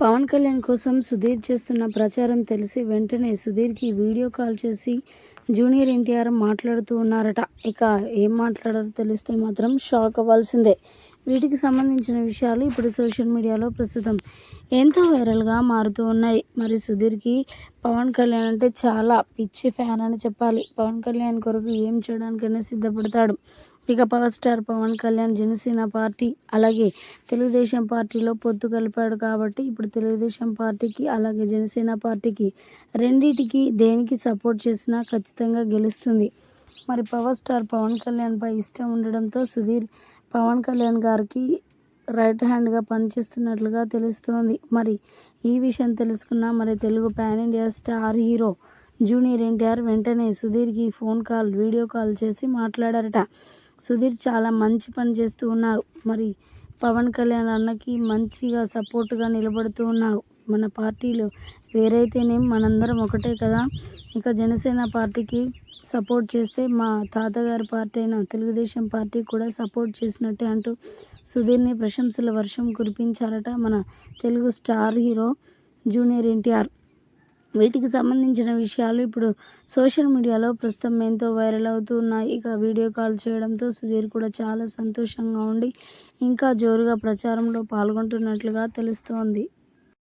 పవన్ కళ్యాణ్ కోసం సుధీర్ చేస్తున్న ప్రచారం తెలిసి వెంటనే సుధీర్కి వీడియో కాల్ చేసి జూనియర్ ఎన్టీఆర్ మాట్లాడుతూ ఉన్నారట. ఇక ఏం మాట్లాడారో తెలిస్తే మాత్రం షాక్ అవ్వాల్సిందే. వీటికి సంబంధించిన విషయాలు ఇప్పుడు సోషల్ మీడియాలో ప్రస్తుతం ఎంతో వైరల్గా మారుతూ ఉన్నాయి. మరి సుధీర్కి పవన్ కళ్యాణ్ అంటే చాలా పిచ్చి ఫ్యాన్ అని చెప్పాలి. పవన్ కళ్యాణ్ కొరకు ఏం చేయడానికైనా సిద్ధపడతాడు. ఇక power star Pawan Kalyan Janasena party అలాగే తెలుగుదేశం పార్టీలో పొత్తు కలిపాడు కాబట్టి ఇప్పుడు తెలుగుదేశం పార్టీకి అలాగే జనసేన పార్టీకి రెండింటికి దేనికి సపోర్ట్ చేసినా ఖచ్చితంగా గెలుస్తుంది. మరి పవర్ స్టార్ పవన్ కళ్యాణ్పై ఇష్టం ఉండడంతో సుధీర్ పవన్ కళ్యాణ్ గారికి రైట్ హ్యాండ్గా పనిచేస్తున్నట్లుగా తెలుస్తోంది. మరి ఈ విషయం తెలుసుకున్న మరి Telugu pan India star hero junior NTR వెంటనే సుధీర్కి ఫోన్ కాల్ వీడియో కాల్ చేసి మాట్లాడారట. సుధీర్ చాలా మంచి పని చేస్తూ ఉన్నారు. మరి పవన్ కళ్యాణ్ అన్నకి మంచిగా సపోర్ట్గా నిలబడుతూ ఉన్నావు మన పార్టీలో వేరైతేనేం మనందరం ఒకటే కదా? ఇక జనసేన పార్టీకి సపోర్ట్ చేస్తే మా తాతగారి పార్టీ అయిన తెలుగుదేశం పార్టీ కూడా సపోర్ట్ చేసినట్టే అంటూ సుధీర్ని ప్రశంసల వర్షం కురిపించారట మన Telugu star hero junior NTR. వీటికి సంబంధించిన విషయాలు ఇప్పుడు సోషల్ మీడియాలో ప్రస్తుతం ఎంతో వైరల్ అవుతున్నాయి ఇక వీడియో కాల్ చేయడంతో సుధీర్ కూడా చాలా సంతోషంగా ఉండి ఇంకా జోరుగా ప్రచారంలో పాల్గొంటున్నట్లుగా తెలుస్తోంది.